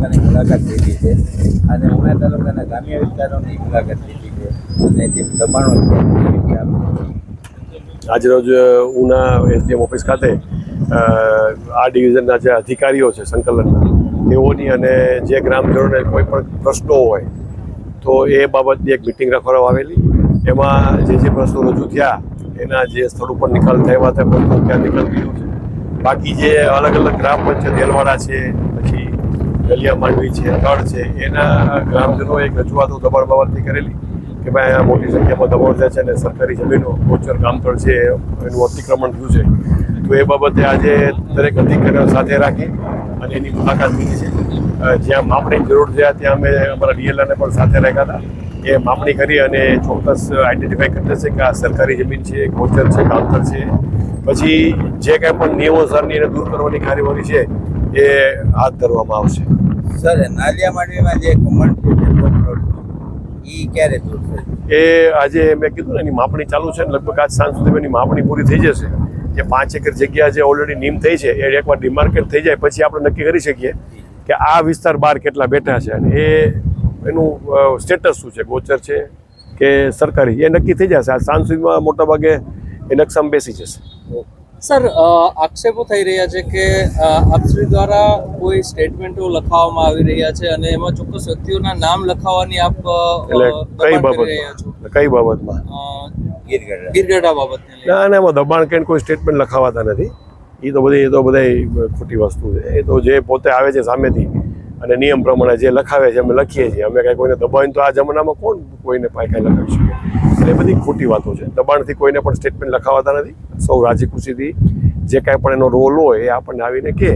તાલુકાની મુલાકાત લીધી છે અને ઉના તાલુકાના ગ્રામ્ય વિસ્તારોની મુલાકાત લીધી છે. અને જે દબાણો આજરોજ ઉના એસડીએમ ઓફિસ ખાતે આ ડિવિઝનના જે અધિકારીઓ છે સંકલનના તેઓની અને જે ગ્રામજનોને કોઈ પણ પ્રશ્નો હોય, તો એ બાબતની એક મિટિંગ રાખવામાં આવેલી. એમાં જે જે પ્રશ્નો રજૂ થયા, એના જે સ્થળ ઉપર નિકાલ થયા હતા પ્રશ્નો ત્યાં નિકાલ કર્યો છે. બાકી જે અલગ અલગ ગ્રામ પંચાયત, એલવાડા છે, પછી ગલિયા માંડવી છે તળ છે, એના ગ્રામજનોએ એક રજૂઆતો દબાણ બાબતની કરેલી કે ભાઈ આ મોટી સંખ્યામાં દબાણ થયા છે અને સરકારી જમીનો, ગોચર ગામતળ છે, એનું અતિક્રમણ થયું છે. તો એ બાબતે આજે દરેક અધિકારીઓ સાથે રાખી અને એની મુલાકાત લીધી છે. જ્યાં માપણી જરૂર છે, ત્યાં અમે અમારા ડીએલઆરને પણ સાથે રાખ્યા હતા. એ માપણી કરી અને ચોક્કસ આઈડેન્ટિફાઈ કરી દેશે કે આ સરકારી જમીન છે, ગોચર છે, ગામતળ છે. પછી જે કાંઈ પણ નિયમોસરની એને દૂર કરવાની કાર્યવાહી છે, એ હાથ ધરવામાં આવશે. સર નાલિયા માંડવીમાં જે કમળ છે એ ક્યારે એ આજે મેં કીધું ને એની માપણી ચાલુ છે ને લગભગ આજ સાંજ સુધી એની માપણી પૂરી થઈ જશે. જે પાંચ એકર જગ્યા જે ઓલરેડી નીમ થઈ છે એ એકવાર ડિમાર્કેટ થઈ જાય પછી આપણે નક્કી કરી શકીએ કે આ વિસ્તાર બહાર કેટલા બેઠા છે. અને એ એનું સ્ટેટસ શું છે? ગોચર છે કે સરકારી? એ નક્કી થઈ જશે. આ સાંજ સુધીમાં મોટાભાગે એ નકશામાં બેસી જશે. સર આક્ષેપો થઈ રહ્યા છે કે આપશ્રી દ્વારા કોઈ સ્ટેટમેન્ટો લખાવવામાં આવી રહ્યા છે અને એમાં ચોક્કસ વ્યક્તિઓના નામ લખાવવાની આપ એટલે કઈ બાબતમાં? કઈ બાબતમાં? ગીરગઢ. બાબતને ના ના એમાં દબાણ કે કોઈ સ્ટેટમેન્ટ લખાવાતા નથી. એ તો બધી એ તો બધી ખોટી વસ્તુ છે. એ તો જે પોતે આવે છે સામેથી અને નિયમ પ્રમાણે જે લખાવે છે અમે લખીએ છીએ. અમે કાંઈ કોઈને દબાણ તો આ જમાનામાં કોણ કોઈને પાસે કાંઈ લખાવી શકે? એટલે બધી ખોટી વાતો છે. દબાણથી કોઈને પણ સ્ટેટમેન્ટ લખાવાતા નથી. સૌ રાજી ખુશીથી જે કાંઈ પણ એનો રોલ હોય એ આપણને આવીને કહે.